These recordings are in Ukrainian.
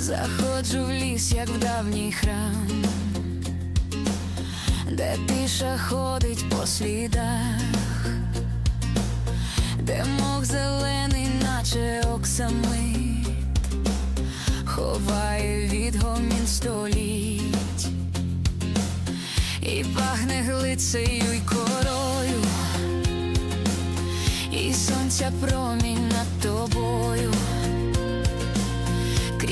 Заходжу в ліс, як в давній храм, де тиша ходить по слідах, де мох зелений, наче оксамит, ховає відгомін століть, і пахне глицею й корою, і сонця промінь над тобою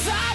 desire